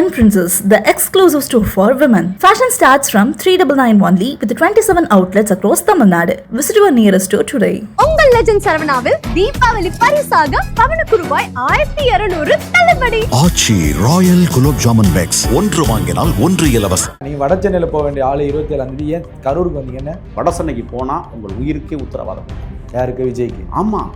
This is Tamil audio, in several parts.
Yen Princess, the exclusive store for women. Fashion starts from 3991 only with 27 outlets across Tamil Nadu. Visit your nearest store today. உங்கள் லெஜண்ட் சரவணாவில் தீபாவளி பரிசாக பவனுக்கு ரூபாய் ஆயிரத்தி இருநூறு தள்ளுபடி. Aachi royal gulab jamun packs. ஒன்று வாங்கினால் ஒன்று இலவசம் நீங்க வட சென்னையில் போக வேண்டிய ஆளு இருபத்தி ஏழாம் தேதி. ஏன்? கரூருக்கு வந்தீங்கன்னு வடசென்னைக்கு போனால் உங்கள் உயிருக்கே உத்தரவாதம். யாருக்கு? விஜய்க்கு. ஆமாம்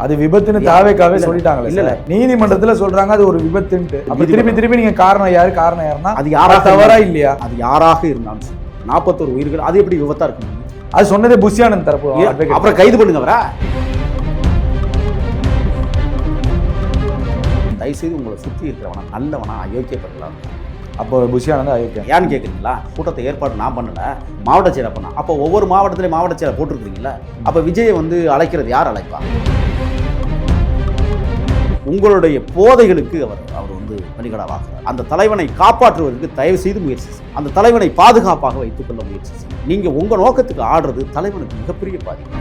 அது விபத்துன்னு தாவேக்காவே சொல்லிட்டாங்களே இல்ல, நீதிமன்றத்துல சொல்றாங்க அது ஒரு விபத்துன்ட்டு. அப்ப. திருப்பி திருப்பி நீங்க காரணம் யாரு? காரணம் யாருன்னா அது யாராக தவறா இல்லையா? அது யாராக இருந்தாலும் சரி. நாற்பத்தோரு உயிர்கள் அது எப்படி விபத்தா இருக்க முடியும் அது சொன்னதே புஷியானந்த் தரப்பு. அப்புறம் கைது பண்ணுங்க அவரை தயவுசெய்து உங்களை சுற்றி இருக்கிறவனா நல்லவனா அயோக்கியப்படலாம் அப்போ புஷியானந்த் அயோக்கியம் ஏன்னு கேட்குறீங்களா கூட்டத்தை ஏற்பாடு நான் பண்ணல மாவட்ட செயலர் பண்ண. அப்போ ஒவ்வொரு மாவட்டத்திலையும் மாவட்ட செயலர் போட்டிருக்கிறீங்களா அப்போ விஜயை வந்து அழைக்கிறது யார் அழைப்பா? உங்களுடைய போதைகளுக்கு அவர் அவர் வந்து பலிகடாவாகிறார் அந்த தலைவனை காப்பாற்றுவதற்கு தயவு செய்து முயற்சி. அந்த தலைவனை பாதுகாப்பாக வைத்துக் கொள்ள முயற்சி செய்யுங்க. நீங்க உங்க நோக்கத்துக்கு ஆடுறது தலைவனுக்கு மிகப்பெரிய பாதிப்பு.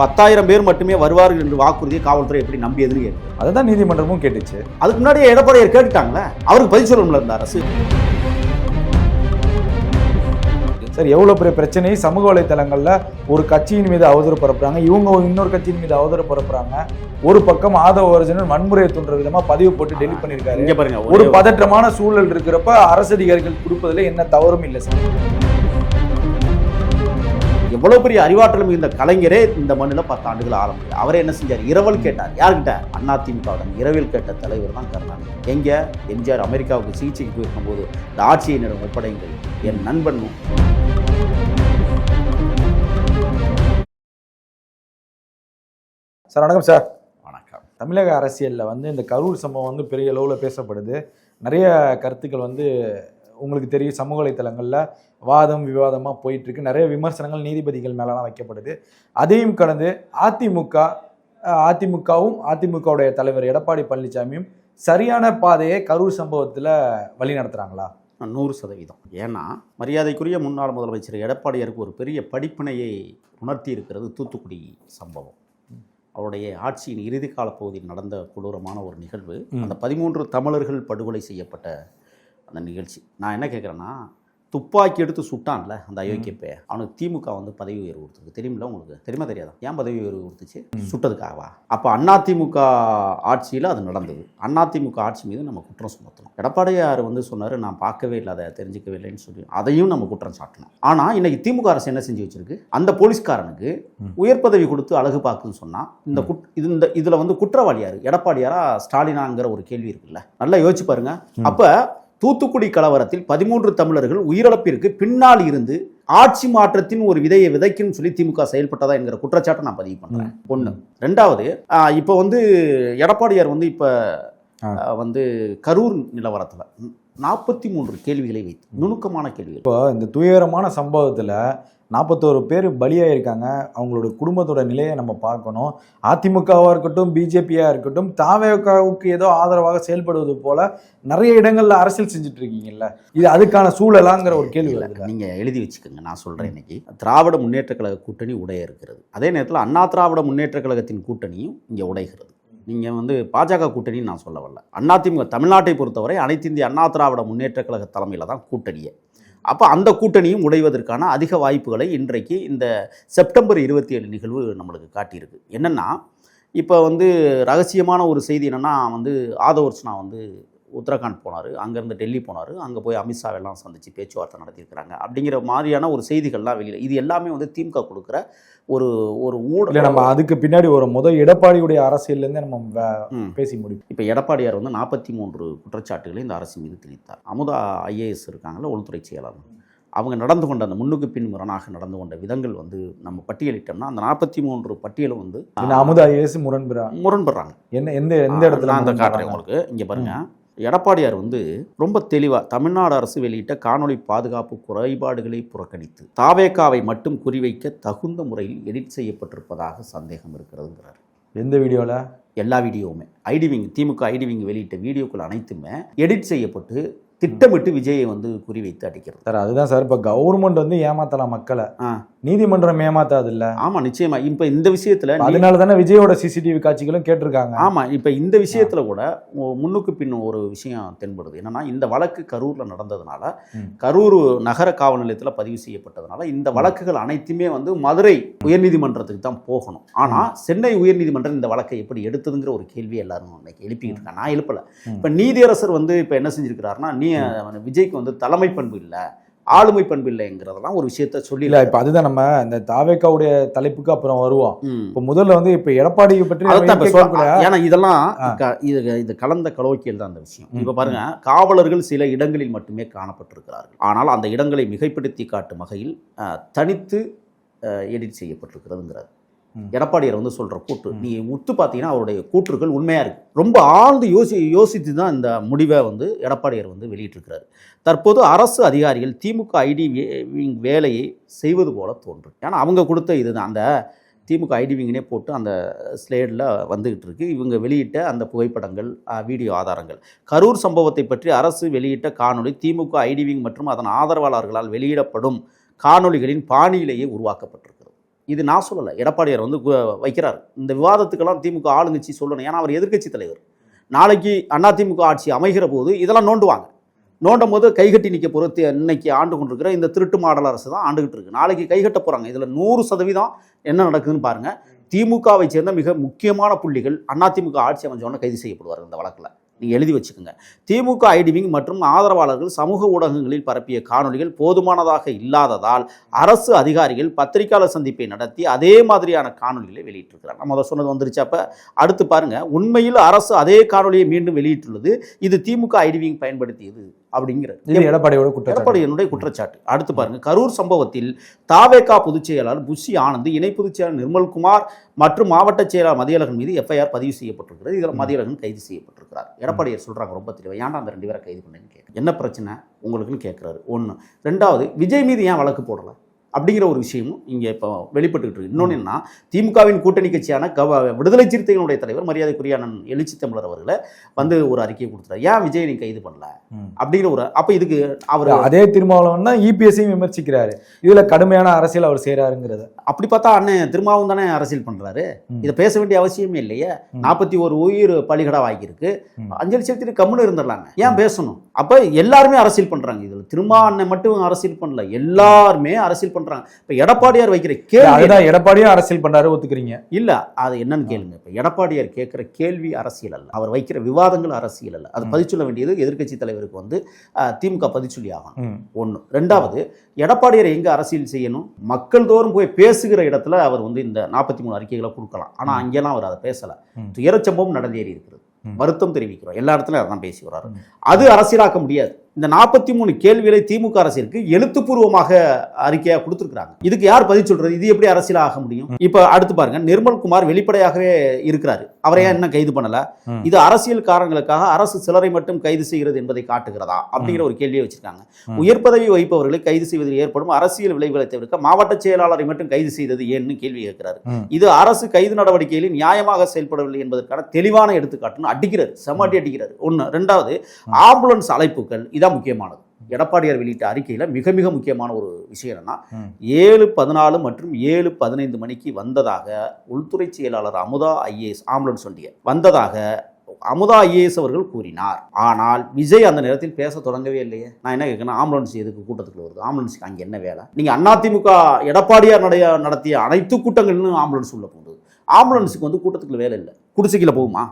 பத்தாயிரம் பேர் மட்டுமே வருவார்கள் என்று வாக்குறுதியை காவல்துறை எப்படி நம்பியதுன்னு கேட்குது அதை தான் நீதிமன்றமும் கேட்டுச்சு. அதுக்கு முன்னாடியே எடப்பாடியார் கேட்டுட்டாங்களே? அவருக்கு பதில் சொல்லணும்ல இந்த அரசு. சார் எவ்வளவு பெரிய பிரச்சனை? சமூக வலைத்தளங்கள்ல ஒரு கட்சியின் மீது அவதூறு பரப்புறாங்க. இவங்க ஒரு இன்னொரு கட்சியின் மீது அவதூறு பரப்புறாங்க. ஒரு பக்கம் ஆதவ அர்ஜுனன் வன்முறையை தூண்டுற விதமா பதிவு போட்டு டெலிட் பண்ணிருக்காரு இங்க பாருங்க ஒரு பதற்றமான சூழல் இருக்கிறப்ப அரசு அதிகாரிகள் கொடுப்பதுல என்ன தவறும் இல்லை சார். எவ்வளவு பெரிய அறிவாற்றல் மிகுந்த கலைஞரே இந்த மண்ணில் பத்து ஆண்டுகள் ஆரம்பிச்சு அவரே என்ன செஞ்சார்? இரவல் கேட்டார். யார்கிட்ட? அதிமுகவுடன் இரவில் கேட்ட தலைவர் தான் கருணாநிதி. எங்க? எம்ஜிஆர் அமெரிக்காவுக்கு சிகிச்சைக்கு போயிருக்கும் போது இந்த ஆட்சியை என்னிடம் ஒப்படைங்கள். என் நண்பன் சார் வணக்கம் சார். வணக்கம். தமிழக அரசியல்ல வந்து இந்த கரூர் சம்பவம் வந்து பெரிய அளவில் பேசப்படுது. நிறைய கருத்துக்கள் வந்து உங்களுக்கு தெரியும் சமூக வலைத்தளங்களில் வாதம் விவாதமாக போயிட்டு இருக்கு நிறைய விமர்சனங்கள் நீதிபதிகள் மேலலாம் வைக்கப்படுது. அதையும் கடந்து அதிமுக அதிமுகவும் அதிமுகவுடைய தலைவர் எடப்பாடி பழனிசாமியும் சரியான பாதையை கரூர் சம்பவத்தில் வழி நடத்துறாங்களா? நூறு சதவீதம். ஏன்னா மரியாதைக்குரிய முன்னாள் முதலமைச்சர் எடப்பாடியாருக்கு ஒரு பெரிய படிப்பினையை உணர்த்தி இருக்கிறது தூத்துக்குடி சம்பவம். அவருடைய ஆட்சியின் இறுதி கால பகுதியில் நடந்த கொடூரமான ஒரு நிகழ்வு. அந்த பதிமூன்று தமிழர்கள் படுகொலை செய்யப்பட்ட அந்த நிகழ்ச்சி நான் என்ன கேட்குறேன்னா துப்பாக்கி எடுத்து சுட்டான்ல அந்த அயோக்கியப்பே அவனுக்கு திமுக வந்து பதவி உயர்வு கொடுத்துருக்கு தெரியுமில்ல உங்களுக்கு? தெரியுமா தெரியாதா? ஏன் பதவி உயர்வு கொடுத்துச்சு? சுட்டதுக்காகவா? அப்போ அதிமுக ஆட்சியில் அது நடந்தது. அதிமுக ஆட்சி மீது நம்ம குற்றம் சுமத்தணும். எடப்பாடியார் வந்து சொன்னார் நான் பார்க்கவே இல்லை அதை தெரிஞ்சுக்கவே இல்லைன்னு சொல்லி. அதையும் நம்ம குற்றம் சாட்டணும். ஆனால் இன்னைக்கு திமுக அரசு என்ன செஞ்சு வச்சிருக்கு? அந்த போலீஸ்காரனுக்கு. உயர் பதவி கொடுத்து அழகு பார்க்குன்னு சொன்னால் இந்த குட் இது இந்த இதில் வந்து குற்றவாளியார்? எடப்பாடியாரா ஸ்டாலினாங்கிற ஒரு கேள்வி இருக்குல்ல? நல்லா யோசிச்சு பாருங்க. அப்போ தூத்துக்குடி கலவரத்தில் பதிமூன்று தமிழர்கள் உயிரிழப்பிற்கு பின்னால் இருந்து ஆட்சி மாற்றத்தின் ஒரு விதையை விதைக்குன்னு சொல்லி திமுக செயல்பட்டதா என்கிற குற்றச்சாட்டை நான் பதிவு பண்றேன். ஒண்ணு. ரெண்டாவது இப்போ வந்து எடப்பாடியார் வந்து இப்போ. வந்து கரூர் நிலவரத்துல நாற்பத்தி மூன்று கேள்விகளை வைத்து நுணுக்கமான கேள்விகள். இப்போ இந்த துயரமான சம்பவத்தில் நாற்பத்தோரு பேர் பலியாயிருக்காங்க. அவங்களோட குடும்பத்தோட நிலையை நம்ம பார்க்கணும். அதிமுகவாக இருக்கட்டும் பிஜேபியாக இருக்கட்டும் தாவேக்காவுக்கு ஏதோ ஆதரவாக செயல்படுவது போல நிறைய இடங்கள்ல அரசியல் செஞ்சுட்டு இருக்கீங்கல்ல இது அதுக்கான சூழலாங்கிற ஒரு கேள்வி இல்ல, வருது நீங்க எழுதி வச்சுக்கோங்க. நான் சொல்றேன் இன்னைக்கு. திராவிட முன்னேற்ற கழக கூட்டணி உடைய இருக்கிறது. அதே நேரத்தில் அண்ணா திராவிட முன்னேற்ற கழகத்தின் கூட்டணியும் இங்க உடைகிறது. நீங்க வந்து பாஜக கூட்டணின்னு நான் சொல்ல வரல அதிமுக தமிழ்நாட்டை பொறுத்தவரை அனைத்து இந்திய அண்ணா திராவிட முன்னேற்ற கழக தலைமையில தான் கூட்டணியே. அப்போ அந்த கூட்டணியும் உடைவதற்கான அதிக வாய்ப்புகளை இன்றைக்கு இந்த செப்டம்பர் இருபத்தி ஏழு நிகழ்வு நம்மளுக்கு காட்டியிருக்கு. என்னென்னா இப்போ வந்து ரகசியமான ஒரு செய்தி என்னென்னா வந்து ஆதவர்ஸ்னா வந்து உத்தரகாண்ட் போனார் அங்கேருந்து டெல்லி போனார் அங்கே போய் அமித்ஷாவெல்லாம் சந்தித்து பேச்சுவார்த்தை நடத்தியிருக்கிறாங்க. அப்படிங்கிற மாதிரியான ஒரு செய்திகள்லாம் வெளியில் இது எல்லாமே வந்து திமுக கொடுக்குற ஒரு ஒரு இல்லை நம்ம அதுக்கு பின்னாடி ஒரு முதல் எடப்பாடியுடைய அரசியல்லேருந்தே நம்ம. பேசி முடியும் இப்போ எடப்பாடியார் வந்து நாற்பத்தி மூன்று குற்றச்சாட்டுகளை இந்த அரசு மீது திணித்தார் அமுதா ஐஏஎஸ் இருக்காங்கல்ல உள்துறை செயலாளர். அவங்க நடந்து கொண்ட அந்த முன்னுக்கு பின் முரணாக நடந்து கொண்ட விதங்கள் வந்து நம்ம பட்டியலிட்டோம்னா அந்த நாற்பத்தி மூன்று பட்டியலும் வந்து அமுதா ஐஏஎஸ் முரண்பெறா முரண்படுறாங்க. என்ன எந்த எந்த இடத்துல அந்த காட்டுறேன்? உங்களுக்கு. இங்கே பாருங்க. எடப்பாடியார் வந்து ரொம்ப தெளிவாக தமிழ்நாடு அரசு வெளியிட்ட காணொளி பாதுகாப்பு குறைபாடுகளை புறக்கணித்து தாவேக்காவை மட்டும் குறிவைக்க தகுந்த முறையில் எடிட் செய்யப்பட்டிருப்பதாக சந்தேகம் இருக்கிறதுங்கிறார். எந்த வீடியோல? எல்லா வீடியோவுமே. ஐடிவிங் திமுக ஐடிவிங் வெளியிட்ட வீடியோக்கள் அனைத்துமே எடிட் செய்யப்பட்டு திட்டமிட்டு விஜயை வந்து குறிவைத்து அடிக்கிறது. சார் அதுதான் சார் இப்போ கவர்மெண்ட் வந்து ஏமாத்தலாம் மக்களை? ஆ. நீதிமன்றம் ஏமாத்தாது இல்ல ஆமா நிச்சயமா. இப்ப இந்த விஷயத்துல அதனால தானே விஜயோட சிசிடிவி காட்சிகளும் கேட்டிருக்காங்க. ஆமா இப்ப இந்த விஷயத்துல கூட முன்னுக்கு பின் ஒரு விஷயம் தென்படுது. என்னன்னா இந்த வழக்கு கரூர்ல நடந்ததுனால. கரூர் நகர காவல் நிலையத்துல பதிவு செய்யப்பட்டதுனால இந்த வழக்குகள் அனைத்துமே வந்து மதுரை உயர்நீதிமன்றத்துக்கு தான் போகணும். ஆனா சென்னை உயர்நீதிமன்றம் இந்த வழக்கை எப்படி எடுத்ததுங்கிற ஒரு கேள்வி எல்லாரும் இன்னைக்கு எழுப்பிக்கிட்டு இருக்காங்க. நான் எழுப்பல. இப்ப நீதியரசர் வந்து இப்ப என்ன செஞ்சிருக்கிறாருன்னா நீ விஜய்க்கு வந்து தலைமை பண்பு இல்ல ஆளுமை பண்பு இல்லைங்கிறதெல்லாம் ஒரு விஷயத்த சொல்லி இல்ல இப்ப அதுதான் நம்ம இந்த தாவேக்காவுடைய தலைப்புக்கு அப்புறம் வருவோம். இப்ப முதல்ல வந்து இப்ப எடப்பாடியை பற்றி. ஏன்னா இதெல்லாம் இது இது கலந்த கலோக்கியல் தான் அந்த விஷயம். இப்ப பாருங்க காவலர்கள் சில இடங்களில் மட்டுமே காணப்பட்டிருக்கிறார்கள் ஆனால் அந்த இடங்களை மிகைப்படுத்தி காட்டும் வகையில் தனித்து எடிட் செய்யப்பட்டிருக்கிறதுங்கிறார் ம். எடப்பாடியார் வந்து கூட்டு. ம். நீ உத்து பார்த்தீங்கன்னா அவருடைய கூற்றுகள் உண்மையா இருக்கு. ரொம்ப ஆழ்ந்து யோசி யோசித்து தான் இந்த முடிவை வந்து எடப்பாடியார் வந்து வெளியிட்டிருக்கிறார். தற்போது அரசு அதிகாரிகள் திமுக ஐடி வேலையை செய்வது போல தோன்றும். ஏன்னா அவங்க கொடுத்த இதுதான். அந்த திமுக ஐடி விங்கனே போட்டு அந்த ஸ்லேடில் வந்துகிட்டு இருக்கு. இவங்க வெளியிட்ட அந்த புகைப்படங்கள் வீடியோ ஆதாரங்கள். கரூர் சம்பவத்தை பற்றி அரசு வெளியிட்ட காணொளி திமுக ஐடி விங் மற்றும் அதன் ஆதரவாளர்களால் வெளியிடப்படும் காணொளிகளின் பாணியிலேயே உருவாக்கப்பட்டிருக்கிறது இது நான் சொல்லலை. எடப்பாடியார் வந்து வைக்கிறார். இந்த விவாதத்துக்கெல்லாம் திமுக ஆளுங்கட்சி சொல்லணும். ஏன்னா அவர் எதிர்க்கட்சி தலைவர். நாளைக்கு அதிமுக ஆட்சி அமைகிற போது இதெல்லாம் நோண்டுவாங்க. நோண்டும் போது கைகட்டி நிற்க போகிற இன்னைக்கு ஆண்டு கொண்டிருக்கிற இந்த திருட்டு மாடல் அரசு தான் ஆண்டுகிட்டு இருக்கு. நாளைக்கு கைகட்ட போகிறாங்க இதில் நூறு சதவீதம் என்ன நடக்குதுன்னு பாருங்க. திமுகவை சேர்ந்த மிக முக்கியமான புள்ளிகள் அதிமுக ஆட்சி அமைஞ்சவொடனே கைது செய்யப்படுவார் இந்த வழக்கில். நீங்கள் எழுதி வச்சுக்கோங்க. திமுக ஐடிவிங் மற்றும் ஆதரவாளர்கள் சமூக ஊடகங்களில் பரப்பிய காணொளிகள் போதுமானதாக இல்லாததால் அரசு அதிகாரிகள் பத்திரிகையாளர் சந்திப்பை நடத்தி அதே மாதிரியான காணொளிகளை வெளியிட்டிருக்கிறார். நம்ம அதை சொன்னது வந்துருச்சு அடுத்து பாருங்கள் உண்மையில் அரசு அதே காணொளியை மீண்டும் வெளியிட்டுள்ளது. இது திமுக ஐடிவிங் பயன்படுத்தியது அப்படிங்கிறது. இது எடப்பாடியோட குற்றச்சாட்டு. எடப்பாடியினுடைய குற்றச்சாட்டு. அடுத்து பாருங்க கரூர் சம்பவத்தில் தாவேகா பொதுச் செயலாளர் புஷி ஆனந்த் இணை பொதுச் செயலாளர் நிர்மல்குமார் மற்றும் மாவட்ட செயலாளர் மதியழகன் மீது எஃப்ஐஆர் பதிவு செய்யப்பட்டிருக்கிறது. இதில் மதியழகன் கைது செய்யப்பட்டிருக்கிறார். எடப்பாடியார் சொல்றாங்க ரொம்ப தெளிவாக ஏன்டா அந்த ரெண்டு பேரை கைது பண்ணேன்னு கேட்கு என்ன பிரச்சனை? உங்களுக்குன்னு கேட்குறாரு ஒன்று ரெண்டாவது விஜய் மீது ஏன் வழக்கு போடல? அப்படிங்கிற ஒரு விஷயமும் இங்கே இப்போ வெளிப்பட்டுக்கிட்டு இருக்கு. இன்னொன்று என்ன திமுகவின் கூட்டணி கட்சியான கவ விடுதலை சிறுத்தைகளுடைய தலைவர் மரியாதைக்குரிய அண்ணன் எழுச்சி தமிழர் அவர்களை வந்து ஒரு அறிக்கையை கொடுத்துறாரு ஏன் விஜய் நீ கைது பண்ணல. அப்படிங்கிற ஒரு அப்போ இதுக்கு அவர் அதே திருமாவளவன் தான் இபிஎஸ்ஐயும் விமர்சிக்கிறாரு. இதுல கடுமையான அரசியல் அவர் செய்யறாருங்கிறத அப்படி பார்த்தா அண்ணன் திருமாவும் தானே அரசியல் பண்றாரு. ம். இதை பேச வேண்டிய அவசியமே இல்லையே. நாற்பத்தி ஒரு உயிர் பலிகடா வாங்கியிருக்கு. அஞ்சலி செலுத்திட்டு கம்முன்னு இருந்துடலாங்க ஏன் பேசணும்? அப்ப எல்லாருமே அரசியல் பண்றாங்க. இதுல திருமா அண்ணன் மட்டும் அரசியல் பண்ணல. எல்லாருமே அரசியல் பண்றாங்க இப்ப எடப்பாடியார் வைக்கிற கேள்வி அதுதான் எடப்பாடியும் அரசியல் பண்றாரு ஒத்துக்கிறீங்க. இல்ல அது என்னன்னு கேளுங்க. இப்ப எடப்பாடியார் கேட்கிற கேள்வி அரசியல் அல்ல. அவர் வைக்கிற விவாதங்கள் அரசியல் அல்ல. அது சொல்ல வேண்டியது எதிர்க்கட்சி தலைவருக்கு வந்து திமுக பதில் சொல்லி ஆகணும். ம். ஒன்று ரெண்டாவது எடப்பாடியார் எங்க அரசியல் செய்யணும்? மக்கள் தோறும் போய் பேசுகிற இடத்துல அவர் வந்து இந்த நாற்பத்தி மூணு அறிக்கைகளை கொடுக்கலாம். ஆனா. அங்கெல்லாம் அவர் அதை பேசல. துயரச்சம்பவம் நடந்தேறி இருக்கிறது. வருத்தம் தெரிவிக்கிறோம். எல்லா இடத்துலயும் அதான் பேசி வர்றாரு. அது அரசியலாக்க முடியாது. இந்த நாற்பத்தி மூணு கேள்விகளை திமுக அரசிற்கு எழுத்துப்பூர்வமாக அறிக்கையா கொடுத்துருக்காங்க இதுக்கு யார் பதில் சொல்றது? இது எப்படி அரசியலாக முடியும்? இப்ப அடுத்து பாருங்க நிர்மல்குமார் வெளிப்படையாகவே இருக்கிறாரு. அவரை ஏன் இன்னும் கைது பண்ணல. இது அரசியல் காரணங்களுக்காக அரசு சிலரை மட்டும் கைது செய்கிறது என்பதை காட்டுகிறதா? அப்படிங்கிற ஒரு கேள்வியை வச்சிருக்காங்க. உயர் பதவி வகிப்பவர்களை கைது செய்வதில் ஏற்படும் அரசியல் விளைவுகளை தவிர்க்க மாவட்ட செயலாளரை மட்டும் கைது செய்தது ஏன்னு கேள்வி கேட்கிறாரு. இது அரசு கைது நடவடிக்கைகளில் நியாயமாக செயல்படவில்லை என்பதற்கான தெளிவான எடுத்துக்காட்டுன்னு அடிக்கிறார். செம்மாட்டி அடிக்கிறார். ஒன்று ரெண்டாவது ஆம்புலன்ஸ் அழைப்புகள் இதான் முக்கியமானது. எடப்பாடியார் வெளியிட்ட அறிக்கையில் மிக மிக முக்கியமான ஒரு விஷயம் என்னன்னா. ஏழு பதினாலு மற்றும் ஏழு பதினைந்து மணிக்கு வந்ததாக உள்துறை செயலாளர் அமுதா ஐஏஎஸ் ஆம்புலன்ஸ் வண்டியை வந்ததாக அமுதா ஐஏஎஸ் அவர்கள் கூறினார். ஆனால் விஜய் அந்த நேரத்தில் பேச தொடங்கவே இல்லையே. நான் என்ன கேட்கணும் ஆம்புலன்ஸ் எதுக்கு கூட்டத்துக்குள்ள வருது? ஆம்புலன்ஸ்க்கு அங்கே என்ன வேலை? நீங்க அதிமுக எடப்பாடியார் நடைய நடத்திய அனைத்து கூட்டங்களிலும் ஆம்புலன்ஸ் உள்ள போகுது. ஆம்புலன்ஸுக்கு வந்து கூட்டத்துக்குள்ள வேலை இல்லை. குடிசைக்குள்ள போகுமா?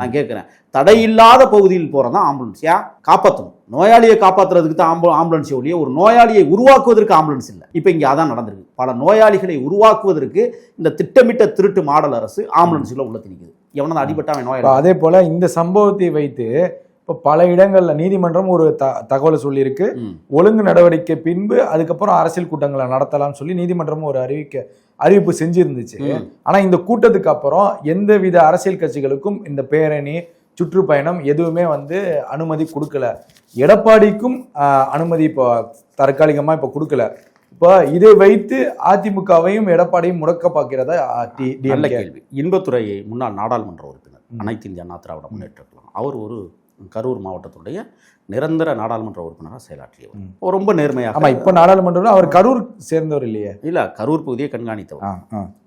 நான் கேட்குறேன். தடையில்லாத பகுதியில் போகிறது தான் ஆம்புலன்ஸ் ஏன் காப்பாற்றணும் நோயாளியை காப்பாற்றுறதுக்கு தான் ஆம்பு ஆம்புலன்ஸ் ஒழிய ஒரு நோயாளியை உருவாக்குவதற்கு ஆம்புலன்ஸ் இல்லை. இப்போ இங்கே அதான் நடந்திருக்கு. பல நோயாளிகளை உருவாக்குவதற்கு இந்த திட்டமிட்ட திருட்டு மாடல் அரசு ஆம்புலன்ஸுக்குள்ள உள்ள திணிக்குது. எவனது அடிபட்டா அவன் நோயாளி. அதே போல இந்த சம்பவத்தை வைத்து இப்ப பல இடங்கள்ல நீதிமன்றம் ஒரு த தகவலை சொல்லியிருக்கு. ஒழுங்கு நடவடிக்கை பின்பு அதுக்கப்புறம் அரசியல் கூட்டங்களை நடத்தலாம்னு சொல்லி நீதிமன்றமும் ஒரு அறிவிக்க அறிவிப்பு செஞ்சிருந்துச்சு. ஆனா இந்த கூட்டத்துக்கு அப்புறம் எந்தவித அரசியல் கட்சிகளுக்கும் இந்த பேரணி சுற்றுப்பயணம் எதுவுமே வந்து அனுமதி கொடுக்கல. எடப்பாடிக்கும் அனுமதி இப்போ தற்காலிகமா இப்போ கொடுக்கல. இப்போ இதை வைத்து அதிமுகவையும் எடப்பாடியும் முடக்க பார்க்கிறதா நல்ல கேள்வி. இன்பத்துறை முன்னாள் நாடாளுமன்ற உறுப்பினர். அனைத்து இந்திய அண்ணா திராவிட முன்னேற்ற அவர் ஒரு கரூர் மாவட்டத்துடைய நிரந்தர நாடாளுமன்ற உறுப்பினராக செயலாற்றியவர். ரொம்ப நேர்மையாக ஆமா இப்ப நாடாளுமன்றம் அவர் கரூர் சேர்ந்தவர் இல்லையே? இல்ல கரூர் பகுதியை கண்காணித்தவர்.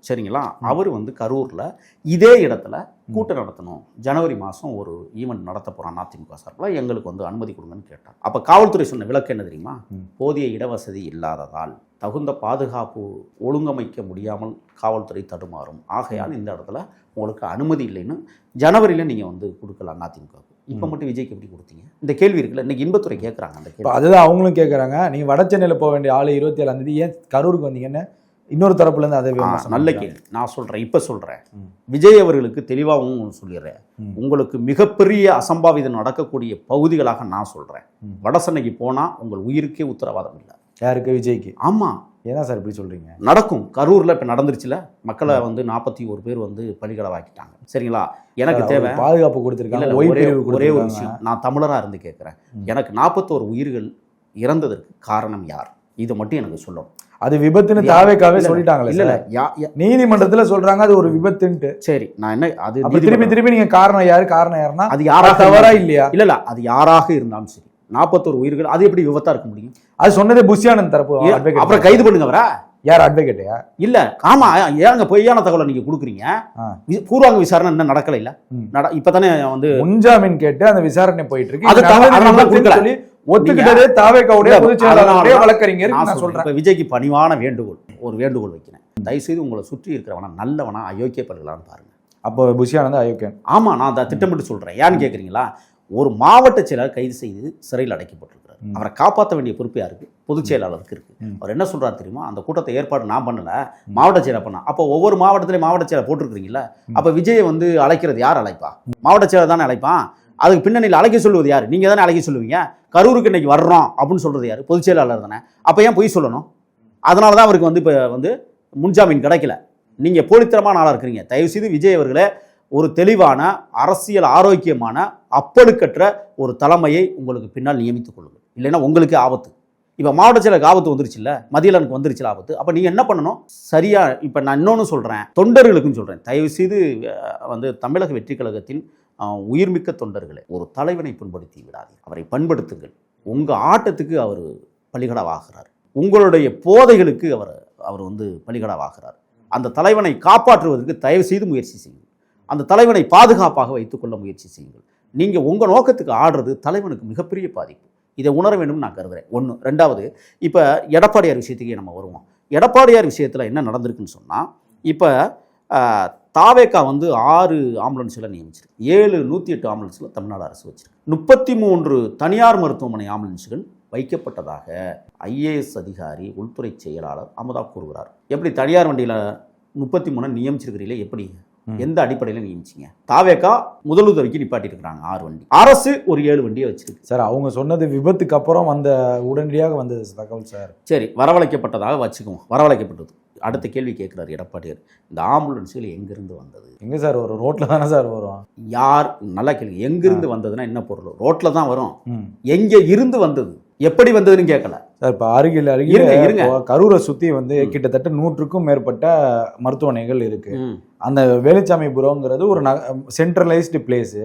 சரிங்களா? அவர் வந்து கரூர்ல இதே இடத்துல கூட்டம் நடத்தணும். ஜனவரி மாதம் ஒரு ஈவெண்ட் நடத்த போகிறோம் அதிமுக சார்பில். எங்களுக்கு வந்து அனுமதி கொடுங்கன்னு கேட்டார். அப்போ காவல்துறை சொன்ன விளக்கு என்ன தெரியுமா. போதிய இடவசதி இல்லாததால் தகுந்த பாதுகாப்பு ஒழுங்கமைக்க முடியாமல் காவல்துறை தடுமாறும். ஆகையால் இந்த இடத்துல உங்களுக்கு அனுமதி இல்லைன்னு ஜனவரியில் நீங்கள் வந்து கொடுக்கலாம் அதிமுக இப்போ மட்டும் விஜய்க்கு எப்படி கொடுத்தீங்க? இந்த கேள்வி இருக்குல்ல இன்னைக்கு இன்பத்துறை கேட்குறாங்க அந்த இப்ப அதுதான் அவங்களும் கேக்குறாங்க. நீங்க வட சென்னையில போக வேண்டிய ஆளு இருபத்தி ஏழாம் தேதி. ஏன் கரூருக்கு வந்தீங்கன்னு? இன்னொரு தரப்புல இருந்து அதை நல்ல. கேள்வி. நான் சொல்கிறேன் இப்போ சொல்கிறேன். விஜய் அவர்களுக்கு தெளிவாகவும் சொல்லிடுறேன். உங்களுக்கு மிகப்பெரிய அசம்பாவிதம் நடக்கக்கூடிய பகுதிகளாக நான் சொல்கிறேன். வடசென்னைக்கு போனால் உங்கள் உயிருக்கே உத்தரவாதம் இல்லை. யாருக்கு? விஜய்க்கு. ஆமாம் ஏன்னா சார் இப்படி சொல்றீங்க? நடக்கும். கரூரில் இப்போ நடந்துருச்சுல மக்களை வந்து நாற்பத்தி ஒரு பேர் வந்து பலிகடவாக்கிட்டாங்க சரிங்களா? எனக்கு தேவை. பாதுகாப்பு கொடுத்திருக்காங்க ஒரே ஒரே ஒரு. விஷயம். நான் தமிழராக இருந்து கேட்குறேன். எனக்கு நாற்பத்தோரு உயிர்கள் இறந்ததற்கு காரணம் யார்? இதை மட்டும் எனக்கு சொல்லணும் அது விபத்துன்னு தாவேக்காவே சொல்லிட்டாங்களே இல்ல நீதிமன்றத்துல சொல்றாங்க அது ஒரு விபத்துன்ட்டு. சரி நான் என்ன அது திருப்பி. திருப்பி நீங்க காரணம் யாரு? காரணம் யாருன்னா அது யாராக தவறா இல்லையா? இல்ல இல்ல அது யாராக இருந்தாலும் சரி. நாற்பத்தோரு உயிர்கள் அது எப்படி விபத்தா இருக்க முடியும்? அது சொன்னதே புஷியானந்த் தரப்பு. அப்புறம் கைது பண்ணுங்க அவரை யார் அட்வொகேட்டையா இல்ல ஆமா ஏங்க பொய்யான தகவலை நீங்க கொடுக்குறீங்க? பூர்வாங்க விசாரணை இன்னும் நடக்கல இல்ல. நட இப்பதானே வந்து முன்ஜாமீன் கேட்டு அந்த விசாரணை போயிட்டு இருக்கு அது. சொல்லி ஒத்துக்கிட்டதே தாவேக்காவுடைய பொதுச் செயலாளருடைய வழக்கறிஞர் நான் சொல்றேன். விஜய்க்கு பணிவான வேண்டுகோள் ஒரு வேண்டுகோள் வைக்கிறேன். தயவுசெய்து உங்களை சுற்றி இருக்கிறவனா நல்லவனா அயோக்கியப்படுகளான்னு பாருங்க. அப்போ புஷியானந்த் அயோக்கியன். ஆமா நான் அதை திட்டமிட்டு சொல்றேன். ஏன்னு கேக்குறீங்களா? ஒரு மாவட்ட செயலாளர் கைது செய்து சிறையில் அடைக்கப்பட்டிருக்கிறார். அவரை காப்பாற்ற வேண்டிய பொறுப்பு யாருக்கு பொதுச் செயலாளருக்கு இருக்கு. அவர் என்ன சொல்றாரு தெரியுமா? அந்த கூட்டத்தை ஏற்பாடு நான் பண்ணல மாவட்ட செயலர் பண்ண. அப்போ ஒவ்வொரு மாவட்டத்திலையும் மாவட்ட செயலர் போட்டிருக்கிறீங்களா அப்ப விஜயை வந்து அழைக்கிறது யார் அழைப்பா? மாவட்ட செயலர் தானே அழைப்பான் அதுக்கு பின்னணியில் அழைக்க சொல்லுவது யார்? நீங்க தானே அழைக்க சொல்லுவீங்க. கரூருக்கு இன்னைக்கு வர்றோம் அப்படின்னு சொல்றது யார்? பொதுச் செயலாளர் தானே. அப்ப ஏன் பொய் சொல்லணும்? அதனால தான் அவருக்கு வந்து இப்போ வந்து முன்ஜாமீன் கிடைக்கல. நீங்க போலித்தனமான ஆளா இருக்கிறீங்க. தயவு செய்து விஜய் அவர்களே ஒரு தெளிவான அரசியல் ஆரோக்கியமான அப்பழுக்கற்ற ஒரு தலைமையை உங்களுக்கு பின்னால் நியமித்துக் கொள்ளுங்கள். இல்லைன்னா உங்களுக்கு ஆபத்து. இப்போ மாவட்ட செயலருக்கு ஆபத்து வந்துருச்சுல்ல? மதியலனுக்கு வந்துருச்சுல ஆபத்து. அப்போ நீங்கள் என்ன பண்ணணும்? சரியா இப்போ நான் இன்னொன்று சொல்கிறேன் தொண்டர்களுக்கும் சொல்கிறேன் தயவு செய்து வந்து தமிழக வெற்றி கழகத்தின் உயிர்மிக்க தொண்டர்களை ஒரு தலைவனை புண்படுத்தி விடாதீங்க அவரை பண்படுத்துங்கள். உங்கள் ஆட்டத்துக்கு அவர் பலிகடாவாகிறார். உங்களுடைய போதைகளுக்கு அவர் அவர் வந்து பலிகடாவாகிறார். அந்த தலைவனை காப்பாற்றுவதற்கு தயவு செய்து முயற்சி செய்யுங்கள். அந்த தலைவனை பாதுகாப்பாக வைத்துக்கொள்ள முயற்சி செய்யுங்கள். நீங்கள் உங்கள் நோக்கத்துக்கு ஆடுறது தலைவனுக்கு மிகப்பெரிய பாதிப்பு. இதை உணர வேண்டும் நான் கருதுகிறேன் ஒன்று ரெண்டாவது இப்போ எடப்பாடியார் விஷயத்துக்கே நம்ம வருவோம். எடப்பாடியார் விஷயத்தில் என்ன நடந்திருக்குன்னு சொன்னால் இப்போ தாவேக்கா வந்து ஆறு ஆம்புலன்ஸில் நியமிச்சிருக்கு. ஏழு நூற்றி எட்டு ஆம்புலன்ஸில் தமிழ்நாடு அரசு வச்சிருக்கு. முப்பத்தி மூன்று தனியார் மருத்துவமனை ஆம்புலன்ஸுகள் வைக்கப்பட்டதாக ஐஏஎஸ் அதிகாரி உள்துறை செயலாளர் அமுதா கூறுகிறார். எப்படி தனியார் வண்டியில் முப்பத்தி மூணு நியமிச்சிருக்கிறீங்களே எப்படி? எந்த அடிப்படையில் நியமிச்சிங்க தாவேக்கா முதலுதவிக்கு நிப்பாட்டி இருக்கிறாங்க ஆறு வண்டி. அரசு ஒரு ஏழு வண்டியை வச்சிருக்கு சார் அவங்க சொன்னது விபத்துக்கு அப்புறம் வந்த உடனடியாக வந்தது தகவல் சார். சரி வரவழைக்கப்பட்டதாக வச்சுக்குவோம். வரவழைக்கப்பட்டது. அடுத்த கேள்வி கேட்குறாரு எடப்பாடியார். இந்த ஆம்புலன்ஸுகள் எங்கிருந்து வந்தது? எங்க சார் வரும் ரோட்ல தானே சார் வரும்? யார் நல்லா கேளுங்க எங்கிருந்து வந்ததுன்னா என்ன பொருள்? ரோட்ல தான் வரும். எங்க இருந்து வந்தது? எப்படி வந்ததுன்னு கேட்கல சார் இப்போ அருகில் அருகில் கரூரை சுத்தி வந்து. கிட்டத்தட்ட நூற்றுக்கும் மேற்பட்ட மருத்துவமனைகள் இருக்கு. அந்த வேலுச்சாமிபுரம்ங்கிறது ஒரு சென்ட்ரலைஸ்டு பிளேஸ்.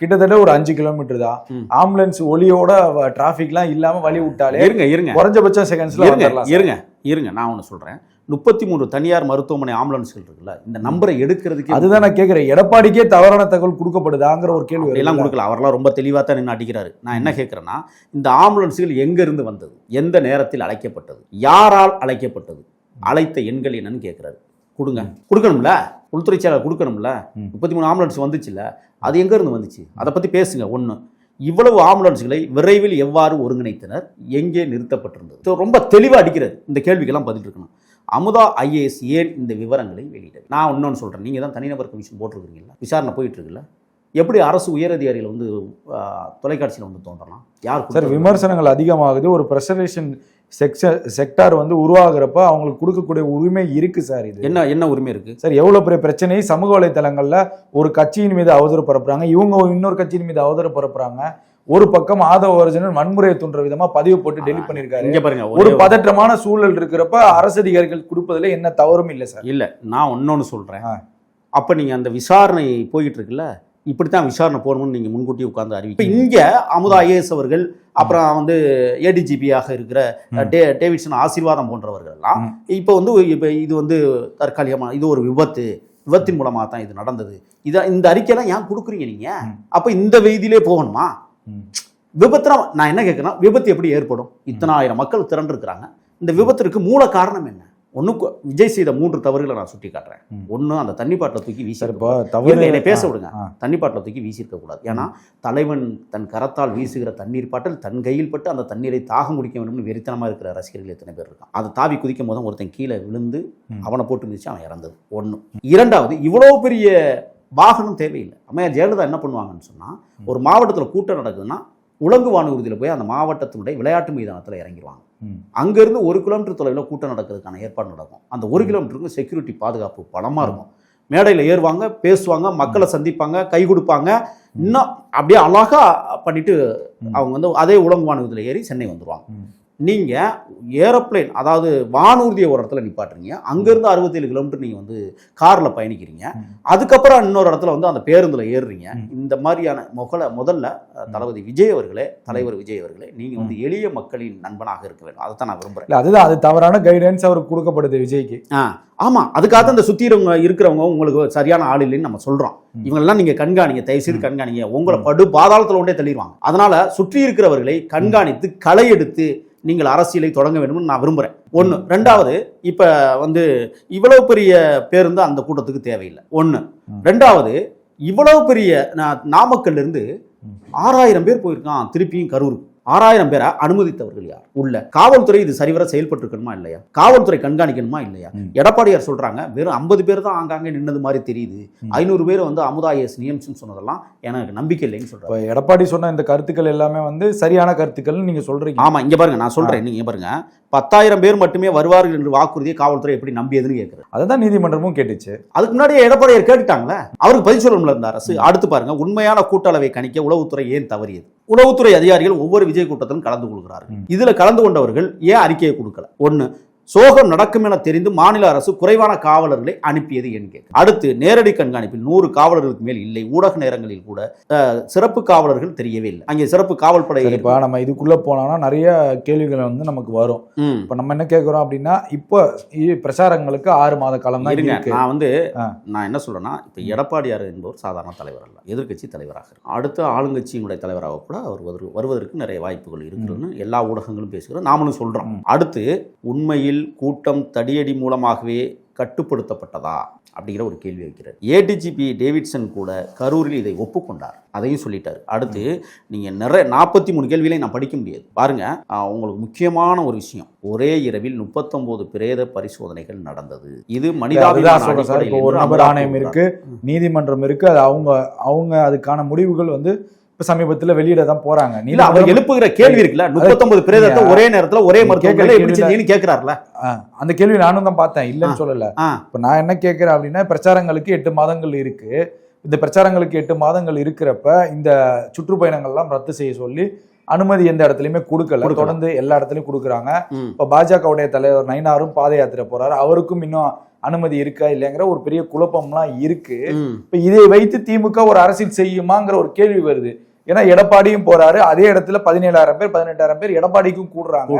கிட்டத்தட்ட ஒரு அஞ்சு கிலோமீட்டர் தான். ஆம்புலன்ஸ் ஒளியோட டிராஃபிக்லாம் இல்லாம வழி விட்டாலே இருங்க இருங்க. குறைஞ்சபட்சம் செகண்ட்ஸ்ல இருங்க. இருங்க இருங்க. நான் ஒன்று சொல்றேன். முப்பத்தி மூணு தனியார் மருத்துவமனை ஆம்புலன்ஸ்கள் இருக்குல்ல இந்த நம்பரை எடுக்கிறதுக்கு அதுதான் நான் கேக்குறேன். எடப்பாடிக்கே தவறான தகவல் கொடுக்கப்படுதாங்கிற ஒரு கேள்வி எல்லாம்? கொடுக்கல. அவரெல்லாம் ரொம்ப தெளிவாக தான் நின்று அடிக்கிறாரு. நான் என்ன கேட்குறேன்னா இந்த ஆம்புலன்ஸுகள் எங்கிருந்து வந்தது? எந்த நேரத்தில் அழைக்கப்பட்டது? யாரால் அழைக்கப்பட்டது? அழைத்த எண்கள் என்னன்னு கேட்குறாரு கொடுங்க. கொடுக்கணும்ல? உள்துறை செயலர் கொடுக்கணும்ல. முப்பத்தி மூணு ஆம்புலன்ஸ் வந்துச்சுல்ல? அது எங்கேருந்து வந்துச்சு? அதை பற்றி பேசுங்க. ஒன்று இவ்வளவு ஆம்புலன்ஸ்களை விரைவில் எவ்வாறு ஒருங்கிணைத்தனர்? எங்கே நிறுத்தப்பட்டிருந்தது? ரொம்ப தெளிவாக அடிக்கிறது இந்த கேள்விக்கெல்லாம் பதில் இருக்கணும். அமுதா ஐஏஎஸ் ஏன் இந்த விவரங்களை வெளியிட்டது? நான் இன்னொன்று சொல்கிறேன் நீங்கள் தான் தனிநபர் கமிஷன் போட்டிருக்கீங்களா விசாரணை போயிட்டு இருக்குல்ல? எப்படி அரசு உயரதிகாரிகள் வந்து தொலைக்காட்சியில் வந்து தோன்றலாம்? யார் சார்? விமர்சனங்கள் அதிகமாகுது. ஒரு பிரசரேஷன் செக்ஷன் செக்டார் வந்து உருவாகிறப்ப அவங்களுக்கு கொடுக்கக்கூடிய உரிமை இருக்கு சார் இது. என்ன என்ன உரிமை இருக்கு? சார் எவ்வளவு பெரிய பிரச்சனை? சமூக வலைத்தளங்கள்ல ஒரு கட்சியின் மீது அவதூறு பரப்புறாங்க. இவங்க இன்னொரு கட்சியின் மீது அவதூறு பரப்புறாங்க. ஒரு பக்கம் ஆதவ ஒரிஜினல் வன்முறையை தூண்டுற விதமா பதிவு போட்டு டெலிட் பண்ணிருக்காரு. இங்க பாருங்க ஒரு பதற்றமான சூழல் இருக்கிறப்ப அரசு அதிகாரிகள் கொடுப்பதுல என்ன தவறும் இல்ல சார். இல்ல நான் இன்னொன்னு சொல்றேன். அப்ப நீங்க அந்த விசாரணை போயிட்டு இருக்குல்ல இப்படித்தான் விசாரணை போகணும்னு நீங்க முன்கூட்டி உட்கார்ந்து அறிவிக்க இங்க அமுதா ஐஏஎஸ் அவர்கள் அப்புறம் வந்து ஏடிஜிபியாக இருக்கிற. டே டேவிட்சன் ஆசீர்வாதம் போன்றவர்கள் எல்லாம். இப்போ வந்து இப்போ இது வந்து தற்காலிகமாக இது ஒரு விபத்து. விபத்தின் மூலமாக தான் இது நடந்தது. இதை இந்த அறிக்கையெல்லாம் ஏன் கொடுக்குறீங்க நீங்க? ம். அப்போ இந்த வெய்தியிலே போகணுமா? ம். விபத்துனா நான் என்ன கேட்குறேன் விபத்து எப்படி ஏற்படும்? இத்தனை ஆயிரம் மக்கள் திரண்டு இருக்கிறாங்க இந்த விபத்திற்கு மூல காரணம் என்ன? ஒன்று விஜய் செய்த மூன்று தவறுகளை நான் சுட்டி காட்டுறேன். ஒன்று அந்த தண்ணி பாட்டில் தூக்கி வீசி சார் இப்போ இருக்க தவறு என்னை பேச விடுங்க. தண்ணி பாட்டில் தூக்கி வீசியிருக்க கூடாது. ஏன்னா தலைவன் தன் கரத்தால் வீசுகிற தண்ணீர் பாட்டில் தன் கையில் பட்டு அந்த தண்ணீரை தாகம் குடிக்க வேண்டும்னு வெறித்தனமா இருக்கிற ரசிகர்கள் எத்தனை பேர் இருக்கான் அதை தாவி குதிக்கும் போது ஒருத்தன் கீழே விழுந்து. அவனை போட்டு மிதிச்சு அவன் இறந்தது. ஒன்று இரண்டாவது இவ்வளோ பெரிய வாகனம் தேவையில்லை. அம்மையார் ஜெயலலிதா என்ன பண்ணுவாங்கன்னு சொன்னா ஒரு மாவட்டத்தில் கூட்டம் நடக்குதுன்னா உலங்கு வானூர்தியில் போய் அந்த மாவட்டத்தினுடைய விளையாட்டு மைதானத்தில் இறங்கிடுவாங்க. அங்கேருந்து ஒரு கிலோமீட்டர் தொலைவில் கூட்டம் நடக்கிறதுக்கான ஏற்பாடு நடக்கும். அந்த ஒரு கிலோமீட்டருக்கு செக்யூரிட்டி பாதுகாப்பு பலமாக இருக்கும். மேடையில் ஏறுவாங்க பேசுவாங்க மக்களை சந்திப்பாங்க கை கொடுப்பாங்க. இன்னும் அப்படியே அழகா பண்ணிட்டு. அவங்க வந்து அதே உலங்கு வானூர்தியில் ஏறி சென்னை வந்துருவாங்க. ம். நீங்க ஏரோப்ளேன் அதாவது வானூர்தியை ஒரு இடத்துல நிப்பாட்டுறீங்க. அங்கேருந்து அறுபத்தேழு கிலோமீட்டர் நீங்க வந்து கார்ல பயணிக்கிறீங்க. அதுக்கப்புறம் இன்னொரு இடத்துல வந்து அந்த பேருந்துல ஏறுறீங்க. இந்த மாதிரியான முதல்ல முதல்ல தளபதி விஜய் அவர்களே தலைவர் விஜய் அவர்களே நீங்க வந்து எளிய மக்களின் நண்பனாக இருக்க வேண்டும். அதை தான் நான் விரும்புறேன். இல்ல அதுதான் அது தவறான கைடன்ஸ் அவருக்கு கொடுக்கப்படுது விஜய்க்கு. ஆ ஆமா. அதுக்காக சுத்தி இருக்கவங்க இருக்கிறவங்க உங்களுக்கு சரியான ஆள் இல்லைன்னு நம்ம சொல்றோம். ம். இவங்கெல்லாம் நீங்க கண்காணிங்க தயவு செய்து ம். கண்காணிங்க. உங்களை படு பாதாளத்துல கொண்டே தள்ளிடுவாங்க. அதனால சுற்றி இருக்கிறவர்களை கண்காணித்து களை எடுத்து நீங்கள் அரசியலை தொடங்க வேண்டும்னு நான் விரும்புறேன். ஒன்று ரெண்டாவது இப்ப வந்து இவ்வளவு பெரிய பேருந்து அந்த கூட்டத்துக்கு தேவையில்லை. ஒன்று. ரெண்டாவது இவ்வளவு பெரிய நா- நாமக்கல்ல இருந்து ம். ஆறாயிரம் பேர் போயிருக்கான் திருப்பியும் கரூருக்கு. ஆறாயிரம் பேரை அனுமதித்தவர்கள் யார்? உள்ள காவல்துறை இது சரிவர செயல்பட்டு இருக்கணுமா இல்லையா? காவல்துறை கண்காணிக்கணுமா இல்லையா. எடப்பாடியார் சொல்றாங்க வெறும் ஐம்பது பேர் தான் ஆங்காங்கே நின்னது மாதிரி தெரியுது. ஐநூறு பேர் வந்து அமுதா எஸ் நியமிச்சுன்னு சொன்னதெல்லாம் எனக்கு நம்பிக்கை இல்லைன்னு சொல்றாங்க. எடப்பாடி சொன்ன இந்த கருத்துக்கள் எல்லாமே வந்து சரியான கருத்துக்கள்னு நீங்க சொல்றீங்க. ஆமா இங்க பாருங்க நான் சொல்றேன் நீங்க பாருங்க. பத்தாயிரம் பேர் மட்டுமே வருவார்கள் என்று வாக்குறுதியை காவல்துறை எப்படி நம்பியதுன்னு கேட்குறது அதுதான் நீதிமன்றமும் கேட்டுச்சு. அதுக்கு முன்னாடியே எடப்பாடியார் கேட்டுட்டாங்களே? அவருக்கு பதில் சொல்லணும்ல இருந்த அரசு. அடுத்து பாருங்க உண்மையான கூட்டளவை கணிக்க உளவுத்துறை ஏன் தவறியது? உளவுத்துறை அதிகாரிகள் ஒவ்வொரு விஜய் கூட்டத்திலும் கலந்து கொள்கிறார்கள். இதுல கலந்து கொண்டவர்கள் ஏன் அறிக்கையை கொடுக்கல? ஒண்ணு சோகம் நடக்கும் என தெரிந்து மாநில அரசு குறைவான காவலர்களை அனுப்பியது கேட்கு அடுத்து நேரடி கண்காணிப்பில் நூறு காவலர்களுக்கு மேல் இல்லை. ஊடக நேரங்களில் கூட சிறப்பு காவலர்கள் தெரியவே இல்லை. அங்கே சிறப்பு காவல் படை சரிப்பா நம்ம இதுக்குள்ள போனோம்னா நிறைய கேள்விகள் வந்து நமக்கு வரும். இப்போ நம்ம என்ன கேட்குறோம் அப்படின்னா இப்போ பிரச்சாரங்களுக்கு ஆறு மாத காலம் தான் நான் வந்து. நான் என்ன சொல்றேன்னா இப்போ எடப்பாடியார் என்பவர் சாதாரண தலைவர் அல்ல எதிர்க்கட்சி தலைவராக. அடுத்த ஆளுங்கட்சியினுடைய தலைவராக கூட அவர் வரு- வருவதற்கு நிறைய வாய்ப்புகள் இருக்குன்னு எல்லா ஊடகங்களும் பேசுகிறோம் நாமளும் சொல்றோம். அடுத்து உண்மையில் கூட்டம் தடியடி மூலமாகவே கட்டுப்படுத்தப்பட்டதா அப்படிங்கிற ஒரு கேள்வி வைக்கிறார். ஏடிஜிபி டேவிட்சன் கூட கரூரில் இதை ஒப்புக்கொண்டார். அதையும் சொல்லிட்டார். அடுத்து நீங்க நிறைய நாற்பத்தி மூணு கேள்விகளையும் நான் படிக்க முடியாது. பாருங்க உங்களுக்கு முக்கியமான ஒரு விஷயம். ஒரே இரவில் முப்பத்தொன்பது பிரேத பரிசோதனைகள் நடந்தது. இது மனிதாபிமான ஒரு நபர் ஆணையம். இருக்கு நீதிமன்றம் இருக்கு அது அவங்க அவங்க அதுக்கான முடிவுகள் வந்து இப்ப சமீபத்துல வெளியிட தான் போறாங்க. இல்ல அவர் எழுப்புகிற கேள்வி இருக்குல்ல? முப்பத்தொன்பது பிரேதத்தை ஒரே நேரத்துல ஒரே மருத்துவமனையில எப்படி செஞ்சீங்கன்னு அந்த கேள்வி நானும் தான் பார்த்தேன் இல்லைன்னு சொல்லல. இப்ப நான் என்ன கேட்கிறேன் அப்படின்னா பிரச்சாரங்களுக்கு எட்டு மாதங்கள் இருக்கு. இந்த பிரச்சாரங்களுக்கு எட்டு மாதங்கள் இருக்கிறப்ப இந்த சுற்றுப்பயணங்கள்லாம் ரத்து செய்ய சொல்லி அனுமதி எந்த இடத்துலயுமே கொடுக்கல. தொடர்ந்து எல்லா இடத்துலயும் கொடுக்குறாங்க. இப்ப பாஜகவுடைய தலைவர் நயினாரும் பாத யாத்திரை போறாரு. அவருக்கும் இன்னும் அனுமதி இருக்கா இல்லைங்கிற ஒரு பெரிய குழப்பம்லாம் இருக்கு. இப்ப இதை வைத்து திமுக ஒரு அரசியல் செய்யுமாங்கிற ஒரு கேள்வி வருது. ஏன்னா எடப்பாடியும் போறாரு. அதே இடத்துல பதினேழாயிரம் பேர் பதினெட்டாயிரம் பேர் எடப்பாடிக்கும் கூடுறாங்க.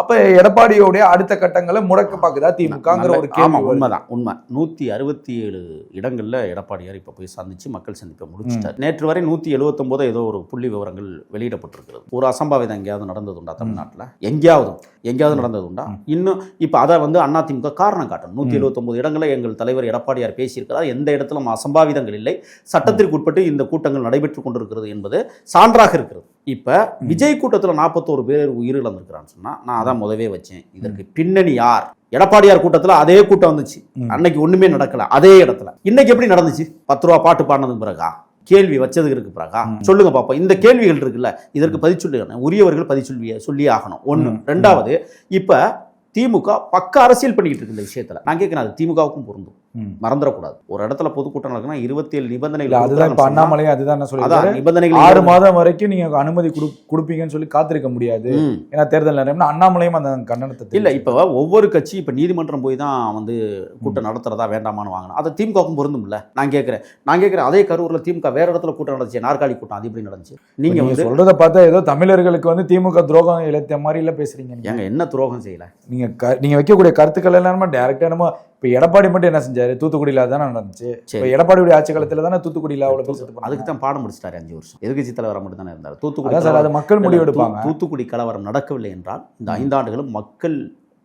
அப்ப எடப்பாடியோடைய அடுத்த கட்டங்களை முடக்க பாக்குதா திமுகங்கிற ஒரு கேள்வி. உண்மைதான் உண்மை. நூத்தி அறுபத்தி ஏழு இடங்கள்ல எடப்பாடியார் இப்ப போய் சந்திச்சு மக்கள் சந்திப்பை முடிச்சிட்டார். நேற்று வரை நூத்தி எழுபத்தொன்பது ஏதோ ஒரு புள்ளி விவரங்கள் வெளியிடப்பட்டிருக்கிறது. ஒரு அசம்பாவிதம் எங்கேயாவது நடந்தது உண்டா தமிழ்நாட்டுல எங்கேயாவது எங்கேயாவது நடந்தது உண்டா இன்னும் இப்ப அதை வந்து அதிமுக காரணம் காட்டணும். நூத்தி எழுபத்தொன்பது இடங்களில் எங்கள் தலைவர் எடப்பாடியார் பேசியிருக்கிறார். எந்த இடத்திலும் அசம்பாவிதங்கள் இல்லை. சட்டத்திற்கு உட்பட்டு இந்த கூட்டங்கள் நடைபெற்று கொண்டிருக்கிறது என்பது சான்றாக இருக்கிறது. இப்ப விஜய் கூட்டத்துல நாற்பத்தோரு பேர் உயிரிழந்திருக்கிறான்னு சொன்னா நான் அதான் முதவே வச்சேன். இதற்கு பின்னணி யார்? எடப்பாடியார் கூட்டத்துல அதே கூட்டம் வந்துச்சு. அன்னைக்கு ஒண்ணுமே நடக்கல. அதே இடத்துல. இன்னைக்கு எப்படி நடந்துச்சு? பத்து ரூபா பாட்டு பாடினதுக்கு பிறகா? கேள்வி வச்சதுக்கு இருக்கு பிறகா. சொல்லுங்க பாப்போம். இந்த கேள்விகள் இருக்குல்ல இதற்கு பதில் சொல்லி உரியவர்கள் பதில் சொல்லி ஆகணும் ம். ரெண்டாவது இப்ப திமுக பக்க அரசியல் பண்ணிக்கிட்டு இருக்கு இந்த விஷயத்துல. நான் கேட்கிறேன் அது திமுகவுக்கும் பொருந்தும். மறந்துடக்கூடாது. ஒரு இடத்துல பொதுக்கூட்டம் நடக்குன்னா இருபத்தி ஏழு இல்ல நிபந்தனைகள் அதுதான் இப்ப அண்ணாமலையும் அதுதான் என்ன சொல்லியிருக்காரு? நிபந்தனைகள் ஆறு மாதம் வரைக்கும் நீங்க அனுமதி கொடு கொடுப்பீங்கன்னு சொல்லி காத்திருக்க முடியாது. ஏன்னா தேர்தல் நேரம்னா அண்ணாமலையும் அந்த கண்டனத்தை இல்ல. இப்ப ஒவ்வொரு கட்சி இப்ப நீதிமன்றம் போய் தான் வந்து கூட்டம் நடத்துறதா வேண்டாமான்னு வாங்கணும் அதை திமுகவுக்கும் பொருந்தும்ல. நான் கேட்கிறேன் நான் கேட்கிறேன் அதே கரூர்ல திமுக வேற இடத்துல கூட்டம் நடந்துச்சு. நாற்காலி கூட்டம் அது எப்படி நடந்துச்சு? நீங்க வந்து சொல்றத பார்த்தா ஏதோ தமிழர்களுக்கு வந்து திமுக துரோகம் இழைத்த மாதிரி இல்ல பேசுறீங்க நீங்க. ஏங்க என்ன துரோகம் செய்யல? நீங்க க- நீங்க வைக்கக்கூடிய கருத்துக்கள் எல்லாமே டைரக்டா என்னமோ இப்ப எடப்பாடி மட்டும் என்ன செஞ்சாரு? தூத்துக்குடியில தானே நடந்துச்சு. இப்ப எடப்பாடியுடைய ஆட்சி காலத்துல தானே தூத்துக்குடியில அவ்வளவு பேர் செத்து அதுக்கு. தான் பாடம் முடிச்சிட்டாரு அஞ்சு வருஷம். எதிர்கட்சி தலைவராக மட்டும் தானே இருந்தார். தூத்துக்குடி சார் அது மக்கள் முடிவு எடுப்பாங்க. தூத்துக்குடி கலவரம் நடக்கவில்லை என்றால் இந்த ஐந்தாண்டுகளும் மக்கள்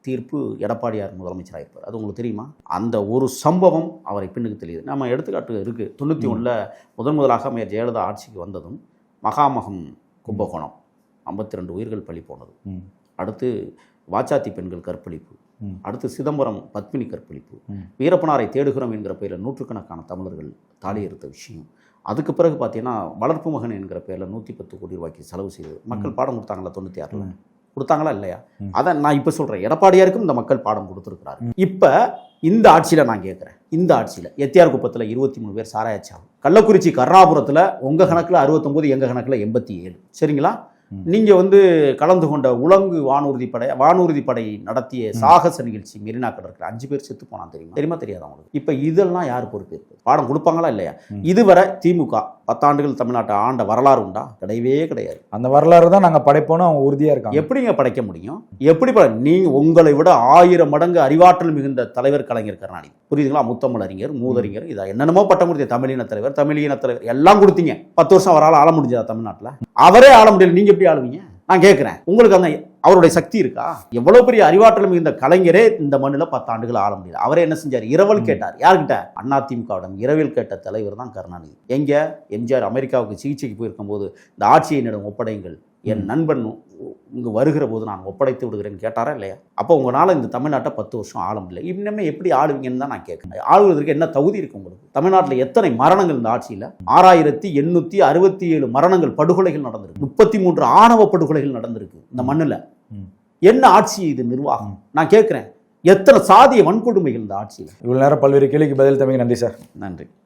தீர்ப்பு எடப்பாடியார் முதலமைச்சராக இருப்பார். அது உங்களுக்கு தெரியுமா? அந்த ஒரு சம்பவம் அவரை பின்னுக்கு தெரியுது. நம்ம எடுத்துக்காட்டு இருக்கு. தொண்ணூற்றி ஒன்றில் முதன் முதலாக மேயர் ஜெயலலிதா ஆட்சிக்கு வந்ததும் மகாமகம் கும்பகோணம். ஐம்பத்தி ரெண்டு உயிர்கள் பலி போனது. அடுத்து வாச்சாத்தி பெண்கள் கற்பழிப்பு. அடுத்து சிதம்பரம் பத்மினி கற்பழிப்பு. வீரப்பனாரை தேடுகிறோம் என்கிற பெயரில் நூற்றுக்கணக்கான தமிழர்கள் தாலி எடுத்த விஷயம். அதுக்கு பிறகு பார்த்தீங்கன்னா வளர்ப்பு மகன் என்கிற பேரில் நூற்றி பத்து கோடி ரூபாய்க்கு செலவு செய்தது. மக்கள் பாடம் கொடுத்தாங்களா தொண்ணூற்றி ஆறில். கொடுத்தாங்களா இல்லையா. அதை நான் இப்போ சொல்கிறேன் எடப்பாடியாருக்கும் இந்த மக்கள் பாடம் கொடுத்துருக்கிறாரு. இப்போ இந்த ஆட்சியில் நான் கேட்குறேன். இந்த ஆட்சியில் எத்தியார் குப்பத்தில் இருபத்தி மூணு பேர் சாராயச்சாவு கள்ளக்குறிச்சி கருணாபுரத்தில் உங்கள் கணக்கில் அறுபத்தொம்போது எங்கள் கணக்கில் எண்பத்தி ஏழு. சரிங்களா. நீங்கள் வந்து கலந்து கொண்ட உலங்கு வானூர்தி படை வானூர்தி படை நடத்திய சாகச நிகழ்ச்சி மெரினா கடற்கரை அஞ்சு பேர் செத்து போனான் தெரியுமா? தெரியுமா? தெரியாதா உங்களுக்கு இப்போ இதெல்லாம் யார் பொறுப்பு? இருக்கு பாடம் கொடுப்பாங்களா இல்லையா. இதுவரை திமுக பத்தாண்டுகள் தமிழ்நாட்டை ஆண்ட வரலாறு உண்டா? கிடையவே கிடையாது. அந்த வரலாறு தான் நாங்க படைப்போம்னு அவங்க உறுதியா இருக்காங்க. எப்படிங்க படைக்க முடியும்? எப்படி பட நீங்க உங்களை விட ஆயிரம் மடங்கு அறிவாற்றல் மிகுந்த தலைவர் கலைஞர் கருணாநிதி. புரியுதுங்களா? முத்தமிழ் அறிஞர் மூதறிஞர் இதா என்னென்னமோ பட்டம் கொடுத்தீங்க. தமிழின தலைவர் தமிழின தலைவர் எல்லாம் கொடுத்தீங்க. பத்து வருஷம் அவரால் ஆள முடிஞ்சதா தமிழ்நாட்டில்? அவரே ஆள முடியல. நீங்க எப்படி ஆளுவீங்க? நான் கேட்கிறேன் உங்களுக்கு அந்த அவருடைய சக்தி இருக்கா? எவ்வளவு பெரிய அறிவாற்றல் மிகுந்த கலைஞரே இந்த மண்ணில் பத்து ஆண்டுகள் ஆள முடியல. அவரே என்ன செஞ்சார்? இரவல் கேட்டார். யார்கிட்ட? அதிமுகவிடம் இரவில் கேட்ட தலைவர் தான் கருணாநிதி. எங்க? எம்ஜிஆர் அமெரிக்காவுக்கு சிகிச்சைக்கு போயிருக்கும்போது இந்த ஆட்சியை என்னிடம் ஒப்படைங்கள் என் நண்பன் இங்கு வருகிற போது நான் ஒப்படைத்து விடுகிறேன். கேட்டாரா இல்லையா? அப்போ உங்களால் இந்த தமிழ்நாட்டை பத்து வருஷம் ஆள முடியல. இன்னுமே எப்படி ஆளுவீங்கன்னு தான் நான் கேட்குறேன். ஆளுவதற்கு என்ன தகுதி இருக்கு உங்களுக்கு? தமிழ்நாட்டில் எத்தனை மரணங்கள் இந்த ஆட்சியில்? ஆறாயிரத்தி எண்ணூற்றி அறுபத்தி ஏழு மரணங்கள் படுகொலைகள் நடந்திருக்கு. முப்பத்தி மூன்று ஆணவ படுகொலைகள் நடந்திருக்கு இந்த மண்ணில். என்ன ஆட்சி இது நிர்வாகம்? நான் கேட்குறேன். எத்தனை சாதிய வன்கொடுமைகள் இந்த ஆட்சியில்? இவ்வளவு நேரம் பல்வேறு கேள்விக்கு பதில் தம்பிக்கு நன்றி சார். நன்றி.